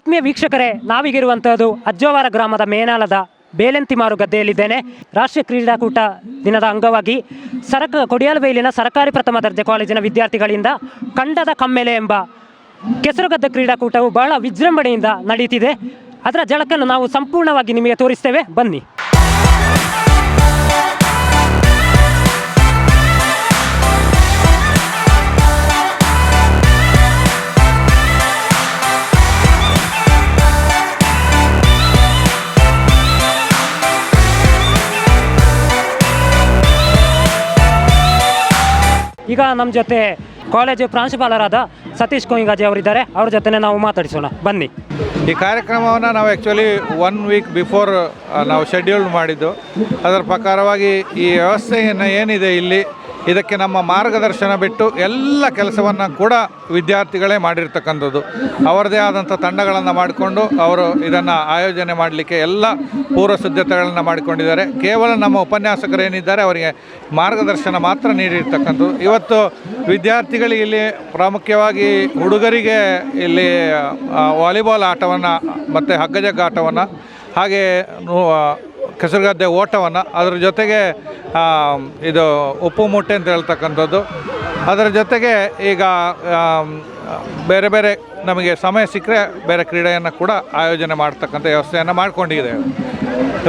ಆತ್ಮೀಯ ವೀಕ್ಷಕರೇ ನಾವೀಗಿರುವಂಥದ್ದು ಅಜ್ಜವಾರ ಗ್ರಾಮದ ಮೇನಾಲದ ಬೇಲೆಂತಿಮಾರು ಗದ್ದೆಯಲ್ಲಿದ್ದೇನೆ. ರಾಷ್ಟ್ರೀಯ ಕ್ರೀಡಾಕೂಟ ದಿನದ ಅಂಗವಾಗಿ ಸರಕ ಕೊಡಿಯಾಲಬೈಲಿನ ಸರ್ಕಾರಿ ಪ್ರಥಮ ದರ್ಜೆ ಕಾಲೇಜಿನ ವಿದ್ಯಾರ್ಥಿಗಳಿಂದ ಕಂಡದ ಕಮ್ಮೆಲೆ ಎಂಬ ಕೆಸರುಗದ್ದೆ ಕ್ರೀಡಾಕೂಟವು ಬಹಳ ವಿಜೃಂಭಣೆಯಿಂದ ನಡೆಯುತ್ತಿದೆ. ಅದರ ಜಳಕನ್ನು ನಾವು ಸಂಪೂರ್ಣವಾಗಿ ನಿಮಗೆ ತೋರಿಸ್ತೇವೆ. ಬನ್ನಿ. ಈಗ ನಮ್ಮ ಜೊತೆ ಕಾಲೇಜು ಪ್ರಾಂಶುಪಾಲರಾದ ಸತೀಶ್ ಕೋಯಿಂಗಾಜಿ ಅವರಿದ್ದಾರೆ. ಅವ್ರ ಜೊತೆ ನಾವು ಮಾತಾಡಿಸೋಣ. ಬನ್ನಿ. ಈ ಕಾರ್ಯಕ್ರಮವನ್ನು ನಾವು ಆ್ಯಕ್ಚುಲಿ ಒನ್ ವೀಕ್ ಬಿಫೋರ್ ನಾವು ಶೆಡ್ಯೂಲ್ ಮಾಡಿದ್ದು. ಅದರ ಪ್ರಕಾರವಾಗಿ ಈ ವ್ಯವಸ್ಥೆಯನ್ನು ಏನಿದೆ ಇಲ್ಲಿ ಇದಕ್ಕೆ ನಮ್ಮ ಮಾರ್ಗದರ್ಶನ ಬಿಟ್ಟು ಎಲ್ಲ ಕೆಲಸವನ್ನು ಕೂಡ ವಿದ್ಯಾರ್ಥಿಗಳೇ ಮಾಡಿರ್ತಕ್ಕಂಥದ್ದು. ಅವರದೇ ಆದಂಥ ತಂಡಗಳನ್ನು ಮಾಡಿಕೊಂಡು ಅವರು ಇದನ್ನು ಆಯೋಜನೆ ಮಾಡಲಿಕ್ಕೆ ಎಲ್ಲ ಪೂರ್ವ ಸಿದ್ಧತೆಗಳನ್ನು ಮಾಡಿಕೊಂಡಿದ್ದಾರೆ. ಕೇವಲ ನಮ್ಮ ಉಪನ್ಯಾಸಕರು ಏನಿದ್ದಾರೆ ಅವರಿಗೆ ಮಾರ್ಗದರ್ಶನ ಮಾತ್ರ ನೀಡಿರ್ತಕ್ಕಂಥದ್ದು. ಇವತ್ತು ವಿದ್ಯಾರ್ಥಿಗಳಿಗೆ ಇಲ್ಲಿ ಪ್ರಾಮುಖ್ಯವಾಗಿ ಹುಡುಗರಿಗೆ ಇಲ್ಲಿ ವಾಲಿಬಾಲ್ ಆಟವನ್ನು ಮತ್ತು ಹಗ್ಗಜಗ್ಗ ಆಟವನ್ನು ಹಾಗೆ ಕೆಸರುಗದ್ದೆ ಓಟವನ್ನು, ಅದರ ಜೊತೆಗೆ ಇದು ಉಪ್ಪು ಮೂಟೆ ಅಂತ ಹೇಳ್ತಕ್ಕಂಥದ್ದು. ಅದರ ಜೊತೆಗೆ ಈಗ ಬೇರೆ ಬೇರೆ ನಮಗೆ ಸಮಯ ಸಿಕ್ಕರೆ ಬೇರೆ ಕ್ರೀಡೆಯನ್ನು ಕೂಡ ಆಯೋಜನೆ ಮಾಡ್ತಕ್ಕಂಥ ವ್ಯವಸ್ಥೆಯನ್ನು ಮಾಡಿಕೊಂಡಿದೆ.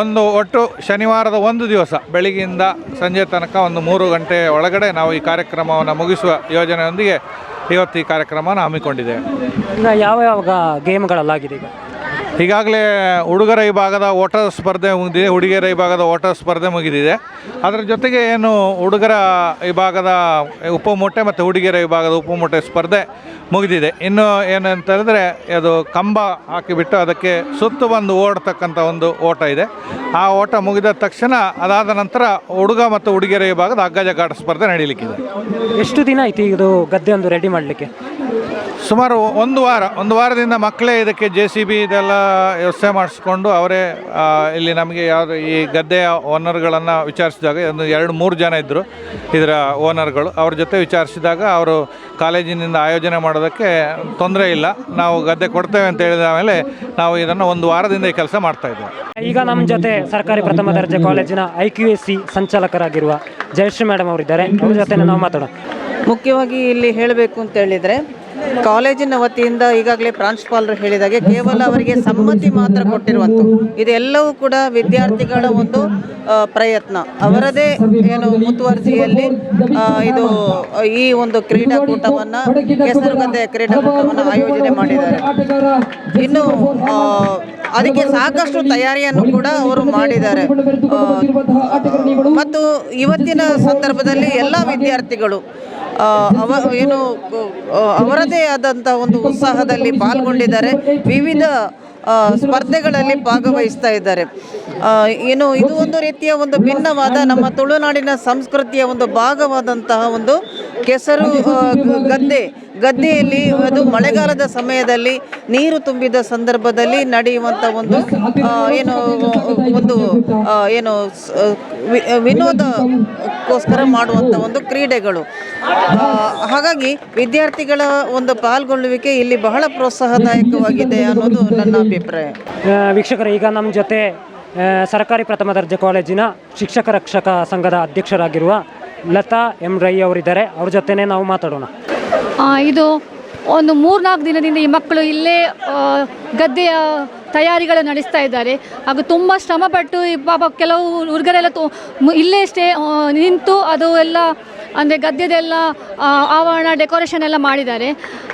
ಒಂದು ಒಟ್ಟು ಶನಿವಾರದ ಒಂದು ದಿವಸ, ಬೆಳಗ್ಗೆಯಿಂದ ಸಂಜೆ ತನಕ ಒಂದು ಮೂರು ಗಂಟೆ ಒಳಗಡೆ ನಾವು ಈ ಕಾರ್ಯಕ್ರಮವನ್ನು ಮುಗಿಸುವ ಯೋಜನೆಯೊಂದಿಗೆ ಇವತ್ತು ಈ ಕಾರ್ಯಕ್ರಮವನ್ನು ಹಮ್ಮಿಕೊಂಡಿದೆ ಯಾವ ಯಾವ ಗೇಮ್ಗಳಲ್ಲಾಗಿದೆ ಈಗ? ಈಗಾಗಲೇ ಹುಡುಗರ ವಿಭಾಗದ ಓಟ ಸ್ಪರ್ಧೆ ಮುಗಿದಿದೆ ಹುಡುಗಿಯರ ವಿಭಾಗದ ಓಟ ಸ್ಪರ್ಧೆ ಮುಗಿದಿದೆ. ಅದರ ಜೊತೆಗೆ ಏನು ಹುಡುಗರ ವಿಭಾಗದ ಉಪಮೂಟೆ ಮತ್ತು ಹುಡುಗಿಯರ ವಿಭಾಗದ ಉಪಮೂಟೆ ಸ್ಪರ್ಧೆ ಮುಗಿದಿದೆ. ಇನ್ನು ಏನಂತ ಹೇಳಿದ್ರೆ ಅದು ಕಂಬ ಹಾಕಿಬಿಟ್ಟು ಅದಕ್ಕೆ ಸುತ್ತು ಬಂದು ಓಡ್ತಕ್ಕಂಥ ಒಂದು ಓಟ ಇದೆ. ಆ ಓಟ ಮುಗಿದ ತಕ್ಷಣ ಅದಾದ ನಂತರ ಹುಡುಗ ಮತ್ತು ಹುಡುಗಿಯರ ವಿಭಾಗದ ಹಗ್ಗಜಗಾಟ ಸ್ಪರ್ಧೆ ನಡೀಲಿಕ್ಕಿದೆ. ಎಷ್ಟು ದಿನ ಆಯ್ತು ಇದು ಗದ್ದೆ ಒಂದು ರೆಡಿ ಮಾಡಲಿಕ್ಕೆ? ಸುಮಾರು ಒಂದು ವಾರ ಒಂದು ವಾರದಿಂದ ಮಕ್ಕಳೇ ಇದಕ್ಕೆ ಜೆ ಸಿ ಬಿ ಇದೆಲ್ಲ ವ್ಯವಸ್ಥೆ ಮಾಡಿಸ್ಕೊಂಡು ಅವರೇ ಇಲ್ಲಿ ನಮಗೆ ಯಾವುದು ಈ ಗದ್ದೆಯ ಓನರ್ಗಳನ್ನು ವಿಚಾರಿಸಿದಾಗ ಒಂದು ಎರಡು ಮೂರು ಜನ ಇದ್ದರು ಇದರ ಓನರ್ಗಳು. ಅವ್ರ ಜೊತೆ ವಿಚಾರಿಸಿದಾಗ ಅವರು ಕಾಲೇಜಿನಿಂದ ಆಯೋಜನೆ ಮಾಡೋದಕ್ಕೆ ತೊಂದರೆ ಇಲ್ಲ ನಾವು ಗದ್ದೆ ಕೊಡ್ತೇವೆ ಅಂತ ಹೇಳಿದ ಮೇಲೆ ನಾವು ಇದನ್ನು ಒಂದು ವಾರದಿಂದ ಈ ಕೆಲಸ ಮಾಡ್ತಾಯಿದ್ದೇವೆ ಈಗ ನಮ್ಮ ಜೊತೆ ಸರ್ಕಾರಿ ಪ್ರಥಮ ದರ್ಜೆ ಕಾಲೇಜಿನ ಐ ಕ್ಯೂ ಎಸ್ ಸಿ ಸಂಚಾಲಕರಾಗಿರುವ ಜಯಶ್ರೀ ಮೇಡಮ್ ಅವರಿದ್ದಾರೆ. ಅವ್ರ ಜೊತೆ ನಾವು ಮಾತಾಡೋಣ. ಮುಖ್ಯವಾಗಿ ಇಲ್ಲಿ ಹೇಳಬೇಕು ಅಂತ ಹೇಳಿದರೆ ಕಾಲೇಜಿನ ವತಿಯಿಂದ ಈಗಾಗಲೇ ಪ್ರಾಂಶುಪಾಲರು ಹೇಳಿದಾಗೆ ಕೇವಲ ಅವರಿಗೆ ಸಮ್ಮತಿ ಮಾತ್ರ ಕೊಟ್ಟಿರುವಂಥದ್ದು. ಇದೆಲ್ಲವೂ ಕೂಡ ವಿದ್ಯಾರ್ಥಿಗಳ ಒಂದು ಪ್ರಯತ್ನ. ಅವರದೇ ಏನು ಮುತುವರ್ಜಿಯಲ್ಲಿ ಇದು, ಈ ಒಂದು ಕ್ರೀಡಾಕೂಟವನ್ನು ಕೆಸರುಗದ್ದೆ ಕ್ರೀಡಾಕೂಟವನ್ನು ಆಯೋಜನೆ ಮಾಡಿದ್ದಾರೆ. ಇನ್ನು ಅದಕ್ಕೆ ಸಾಕಷ್ಟು ತಯಾರಿಯನ್ನು ಕೂಡ ಅವರು ಮಾಡಿದ್ದಾರೆ. ಮತ್ತು ಇವತ್ತಿನ ಸಂದರ್ಭದಲ್ಲಿ ಎಲ್ಲ ವಿದ್ಯಾರ್ಥಿಗಳು ಅವ, ಏನು ಅವರದೇ ಆದಂಥ ಒಂದು ಉತ್ಸಾಹದಲ್ಲಿ ಪಾಲ್ಗೊಂಡಿದ್ದಾರೆ. ವಿವಿಧ ಸ್ಪರ್ಧೆಗಳಲ್ಲಿ ಭಾಗವಹಿಸ್ತಾ ಇದ್ದಾರೆ. ಏನು ಇದು ಒಂದು ರೀತಿಯ ಒಂದು ಭಿನ್ನವಾದ ನಮ್ಮ ತುಳುನಾಡಿನ ಸಂಸ್ಕೃತಿಯ ಒಂದು ಭಾಗವಾದಂತಹ ಒಂದು ಕೆಸರು ಗದ್ದೆ ಗದ್ದೆಯಲ್ಲಿ ಅದು ಮಳೆಗಾಲದ ಸಮಯದಲ್ಲಿ ನೀರು ತುಂಬಿದ ಸಂದರ್ಭದಲ್ಲಿ ನಡೆಯುವಂಥ ಒಂದು ಏನು ಒಂದು ಏನು ವಿನೋದಕ್ಕೋಸ್ಕರ ಮಾಡುವಂಥ ಒಂದು ಕ್ರೀಡೆಗಳು. ಹಾಗಾಗಿ ವಿದ್ಯಾರ್ಥಿಗಳ ಒಂದು ಪಾಲ್ಗೊಳ್ಳುವಿಕೆ ಇಲ್ಲಿ ಬಹಳ ಪ್ರೋತ್ಸಾಹದಾಯಕವಾಗಿದೆ ಅನ್ನೋದು ನನ್ನ ಅಭಿಪ್ರಾಯ. ವೀಕ್ಷಕರು, ಈಗ ನಮ್ಮ ಜೊತೆ ಸರ್ಕಾರಿ ಪ್ರಥಮ ದರ್ಜೆ ಕಾಲೇಜಿನ ಶಿಕ್ಷಕ ರಕ್ಷಕ ಸಂಘದ ಅಧ್ಯಕ್ಷರಾಗಿರುವ ಲತಾ ಎಂ ರೈ ಅವರಿದ್ದಾರೆ. ಅವ್ರ ಜೊತೆನೇ ನಾವು ಮಾತಾಡೋಣ. ಇದು ಒಂದು ಮೂರ್ನಾಲ್ಕು ದಿನದಿಂದ ಈ ಮಕ್ಕಳು ಇಲ್ಲೇ ಗದ್ದೆಯ ತಯಾರಿಗಳು ನಡೆಸ್ತಾ ಇದ್ದಾರೆ. ಹಾಗೂ ತುಂಬ ಶ್ರಮಪಟ್ಟು ಪಾಪ ಕೆಲವು ಹುಡುಗರೆಲ್ಲ ಇಲ್ಲೇ ಸ್ಟೇ ನಿಂತು ಅದು ಎಲ್ಲ, ಅಂದರೆ ಗದ್ಯದೆಲ್ಲ ಆವರಣ, ಡೆಕೋರೇಷನ್ ಎಲ್ಲ ಮಾಡಿದ್ದಾರೆ.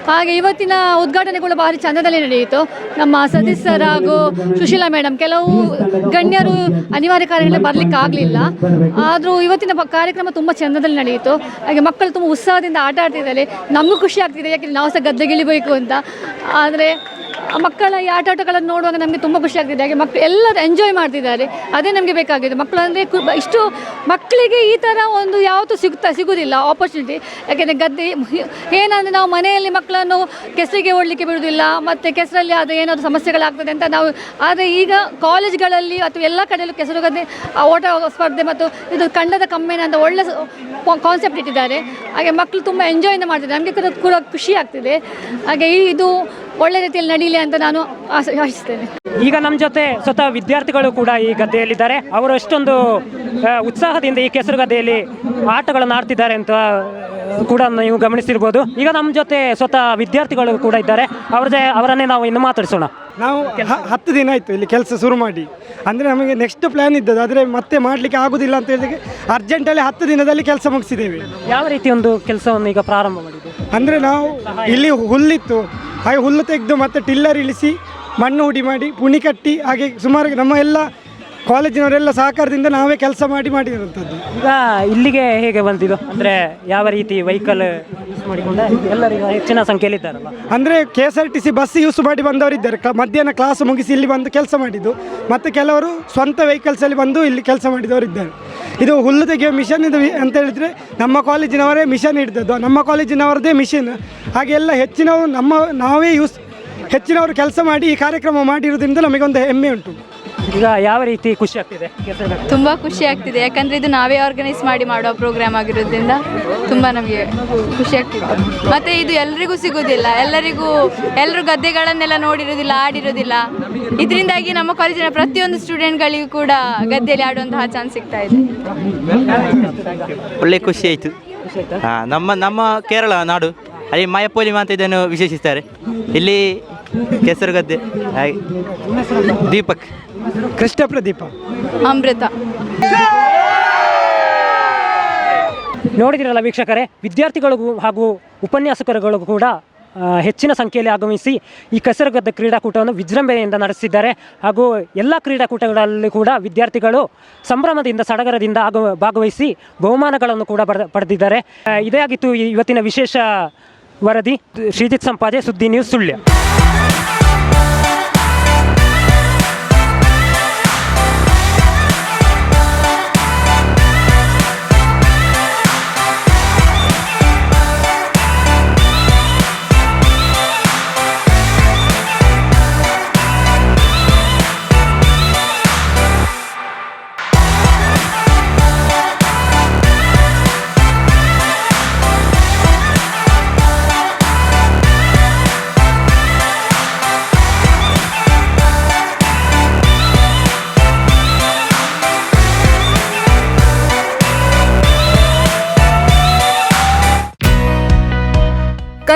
ಹಾಗೆ ಇವತ್ತಿನ ಉದ್ಘಾಟನೆಗಳು ಭಾರಿ ಚಂದದಲ್ಲಿ ನಡೆಯಿತು. ನಮ್ಮ ಸರ್ ಹಾಗೂ ಸುಶೀಲಾ ಮೇಡಮ್ ಕೆಲವು ಗಣ್ಯರು ಅನಿವಾರ್ಯ ಕಾರಣಗಳಿಂದ ಬರಲಿಕ್ಕೆ ಆಗಲಿಲ್ಲ ಆದರೂ ಇವತ್ತಿನ ಕಾರ್ಯಕ್ರಮ ತುಂಬ ಚಂದದಲ್ಲಿ ನಡೆಯಿತು. ಹಾಗೆ ಮಕ್ಕಳು ತುಂಬ ಉತ್ಸಾಹದಿಂದ ಆಟ ಆಡ್ತಿದ್ದಾರೆ. ನಮಗೂ ಖುಷಿ ಆಗ್ತಿದೆ ಯಾಕೆಂದರೆ ನಾವು ಸಹ ಗದ್ದೆಗಿಳಿಬೇಕು ಅಂತ. ಆದರೆ ಮಕ್ಕಳ ಈ ಆಟಾಟಗಳನ್ನು ನೋಡುವಾಗ ನಮಗೆ ತುಂಬ ಖುಷಿ ಆಗ್ತಿದೆ. ಹಾಗೆ ಮಕ್ಕಳು ಎಲ್ಲರೂ ಎಂಜಾಯ್ ಮಾಡ್ತಿದ್ದಾರೆ. ಅದೇ ನಮಗೆ ಬೇಕಾಗಿದೆ ಮಕ್ಕಳು ಅಂದರೆ ಇಷ್ಟು ಮಕ್ಕಳಿಗೆ ಈ ಥರ ಒಂದು ಯಾವತ್ತೂ ಸಿಗ್ತಾ, ಸಿಗೋದಿಲ್ಲ ಆಪರ್ಚುನಿಟಿ ಯಾಕೆಂದರೆ ಗದ್ದೆ ಏನಂದರೆ ನಾವು ಮನೆಯಲ್ಲಿ ಮಕ್ಕಳನ್ನು ಕೆಸರಿಗೆ ಓಡಲಿಕ್ಕೆ ಬಿಡುವುದಿಲ್ಲ, ಮತ್ತು ಕೆಸರಲ್ಲಿ ಅದು ಏನಾದರೂ ಸಮಸ್ಯೆಗಳಾಗ್ತದೆ ಅಂತ ನಾವು ಆದರೆ ಈಗ ಕಾಲೇಜ್ಗಳಲ್ಲಿ ಅಥವಾ ಎಲ್ಲ ಕಡೆಯಲ್ಲೂ ಕೆಸರು ಗದ್ದೆ ಓಟ ಸ್ಪರ್ಧೆ ಮತ್ತು ಇದು ಕಂಡದ ಕಮ್ಮೇನ ಅಂತ ಒಳ್ಳೆ ಕಾನ್ಸೆಪ್ಟ್ ಇಟ್ಟಿದ್ದಾರೆ. ಹಾಗೆ ಮಕ್ಕಳು ತುಂಬ ಎಂಜಾಯಿಂದ ಮಾಡ್ತಿದ್ದಾರೆ. ನಮಗೆ ಕೂಡ ಕೂಡ ಖುಷಿ ಆಗ್ತಿದೆ. ಹಾಗೆ ಈ ಇದು ಒಳ್ಳೆ ರೀತಿಯಲ್ಲಿ ನಡೀಲಿ ಅಂತ ನಾನು ಆಶ- ಆಶಿಸ್ತೇನೆ. ಈಗ ನಮ್ಮ ಜೊತೆ ಸ್ವತಃ ವಿದ್ಯಾರ್ಥಿಗಳು ಕೂಡ ಈ ಗದ್ದೆಯಲ್ಲಿದ್ದಾರೆ. ಅವರು ಎಷ್ಟೊಂದು ಉತ್ಸಾಹದಿಂದ ಈ ಕೆಸರು ಗದ್ದೆಯಲ್ಲಿ ಆಟಗಳನ್ನು ಆಡ್ತಿದ್ದಾರೆ ಅಂತ ಕೂಡ ನೀವು ಗಮನಿಸಿರ್ಬೋದು. ಈಗ ನಮ್ಮ ಜೊತೆ ಸ್ವತಃ ವಿದ್ಯಾರ್ಥಿಗಳು ಕೂಡ ಇದ್ದಾರೆ. ಅವ್ರ ಅವರನ್ನೇ ನಾವು ಇನ್ನು ಮಾತಾಡಿಸೋಣ. ನಾವು ಹತ್ತು ದಿನ ಆಯಿತು ಇಲ್ಲಿ ಕೆಲಸ ಶುರು ಮಾಡಿ. ಅಂದರೆ ನಮಗೆ ನೆಕ್ಸ್ಟ್ ಪ್ಲ್ಯಾನ್ ಇದ್ದದ್ದು. ಆದರೆ ಮತ್ತೆ ಮಾಡಲಿಕ್ಕೆ ಆಗೋದಿಲ್ಲ ಅಂತ ಹೇಳಿದಾಗ ಅರ್ಜೆಂಟಲ್ಲಿ ಹತ್ತು ದಿನದಲ್ಲಿ ಕೆಲಸ ಮುಗಿಸಿದ್ದೇವೆ. ಯಾವ ರೀತಿ ಒಂದು ಕೆಲಸವನ್ನು ಈಗ ಪ್ರಾರಂಭ ಮಾಡಿದ್ದು? ಅಂದರೆ ನಾವು ಇಲ್ಲಿ ಹುಲ್ಲಿತ್ತು. ಹಾಗೆ ಹುಲ್ಲು ತೆಗೆದು ಮತ್ತೆ ಟಿಲ್ಲರ್ ಇಳಿಸಿ ಮಣ್ಣು ಹುಡಿ ಮಾಡಿ, ಪುಣಿ ಕಟ್ಟಿ, ಹಾಗೆ ಸುಮಾರು ನಮ್ಮ ಎಲ್ಲ ಕಾಲೇಜಿನವರೆಲ್ಲ ಸಹಕಾರದಿಂದ ನಾವೇ ಕೆಲಸ ಮಾಡಿ ಮಾಡಿರುವಂಥದ್ದು. ಈಗ ಇಲ್ಲಿಗೆ ಹೇಗೆ ಬಂದಿದ್ದು? ಅಂದರೆ ಯಾವ ರೀತಿ ವೆಹಿಕಲ್ ಯೂಸ್ ಮಾಡಿಕೊಂಡ? ಎಲ್ಲರಿಗೂ ಹೆಚ್ಚಿನ ಸಂಖ್ಯೆಯಲ್ಲಿ ಇದ್ದಾರಲ್ಲ ಅಂದರೆ K S R T C bus use ಮಾಡಿ ಬಂದವರಿದ್ದಾರೆ ಕ ಮಧ್ಯಾಹ್ನ ಕ್ಲಾಸ್ ಮುಗಿಸಿ ಇಲ್ಲಿ ಬಂದು ಕೆಲಸ ಮಾಡಿದ್ದು. ಮತ್ತು ಕೆಲವರು ಸ್ವಂತ ವೆಹಿಕಲ್ಸಲ್ಲಿ ಬಂದು ಇಲ್ಲಿ ಕೆಲಸ ಮಾಡಿದವರಿದ್ದಾರೆ ಇದು ಹುಲ್ಲು ತೆಗೆಯುವ ಮಿಷನ್ ಇದು ಅಂತ ಹೇಳಿದರೆ ನಮ್ಮ ಕಾಲೇಜಿನವರೇ ಮಿಷನ್ ಹಿಡಿದದ್ದು. ನಮ್ಮ ಕಾಲೇಜಿನವರದೇ ಮಿಷನ್ ಹಾಗೆ ಎಲ್ಲ ಹೆಚ್ಚಿನವರು ನಮ್ಮ ನಾವೇ ಯೂಸ್ ಹೆಚ್ಚಿನವರು ಕೆಲಸ ಮಾಡಿ ಈ ಕಾರ್ಯಕ್ರಮ ಮಾಡಿರೋದ್ರಿಂದ ನಮಗೊಂದು ಹೆಮ್ಮೆ ಉಂಟು. ಈಗ ಯಾವ ರೀತಿ ಖುಷಿ ಆಗ್ತಿದೆ? ತುಂಬಾ ಖುಷಿ ಆಗ್ತಿದೆ. ಯಾಕಂದರೆ ಇದು ನಾವೇ ಆರ್ಗನೈಸ್ ಮಾಡಿ ಮಾಡುವ ಪ್ರೋಗ್ರಾಮ್ ಆಗಿರೋದ್ರಿಂದ ತುಂಬ ನಮಗೆ ಖುಷಿ ಆಗ್ತಿದೆ. ಮತ್ತೆ ಇದು ಎಲ್ರಿಗೂ ಸಿಗೋದಿಲ್ಲ. ಎಲ್ಲರಿಗೂ ಎಲ್ಲರೂ ಗದ್ದೆಗಳನ್ನೆಲ್ಲ ನೋಡಿರೋದಿಲ್ಲ ಆಡಿರೋದಿಲ್ಲ. ಇದರಿಂದಾಗಿ ನಮ್ಮ ಕಾಲೇಜಿನ ಪ್ರತಿಯೊಂದು ಸ್ಟೂಡೆಂಟ್ಗಳಿಗೂ ಕೂಡ ಗದ್ದೆಯಲ್ಲಿ ಆಡುವಂತಹ ಚಾನ್ಸ್ ಸಿಗ್ತಾ ಇದೆ. ಒಳ್ಳೆ ಖುಷಿ ಆಯಿತು. ಹಾಂ ನಮ್ಮ ನಮ್ಮ ಕೇರಳ ನಾಡು ಅಲ್ಲಿ ಮಯಪೋಲಿ ಅಂತ ಇದನ್ನು ವಿಶೇಷಿಸ್ತಾರೆ ಇಲ್ಲಿ ಕೆಸರು ಗದ್ದೆ ಹಾಗೆ ದೀಪಕ್. ಕೃಷ್ಣ ಪ್ರದೀಪ. ಅಮೃತ. ನೋಡಿದಿರಲ್ಲ ವೀಕ್ಷಕರೇ ವಿದ್ಯಾರ್ಥಿಗಳಿಗೂ ಹಾಗೂ ಉಪನ್ಯಾಸಕರುಗಳಿಗೂ ಕೂಡ ಹೆಚ್ಚಿನ ಸಂಖ್ಯೆಯಲ್ಲಿ ಆಗಮಿಸಿ ಈ ಕಸರಗದ್ದ ಕ್ರೀಡಾಕೂಟವನ್ನು ವಿಜೃಂಭಣೆಯಿಂದ ನಡೆಸಿದ್ದಾರೆ. ಹಾಗೂ ಎಲ್ಲ ಕ್ರೀಡಾಕೂಟಗಳಲ್ಲಿ ಕೂಡ ವಿದ್ಯಾರ್ಥಿಗಳು ಸಂಭ್ರಮದಿಂದ ಸಡಗರದಿಂದ ಆಗ ಭಾಗವಹಿಸಿ ಬಹುಮಾನಗಳನ್ನು ಕೂಡ ಪಡೆದ ಪಡೆದಿದ್ದಾರೆ. ಇದೇ ಆಗಿತ್ತು ಈ ಇವತ್ತಿನ ವಿಶೇಷ ವರದಿ. Shrijith Sampaje Suddi news Sullia.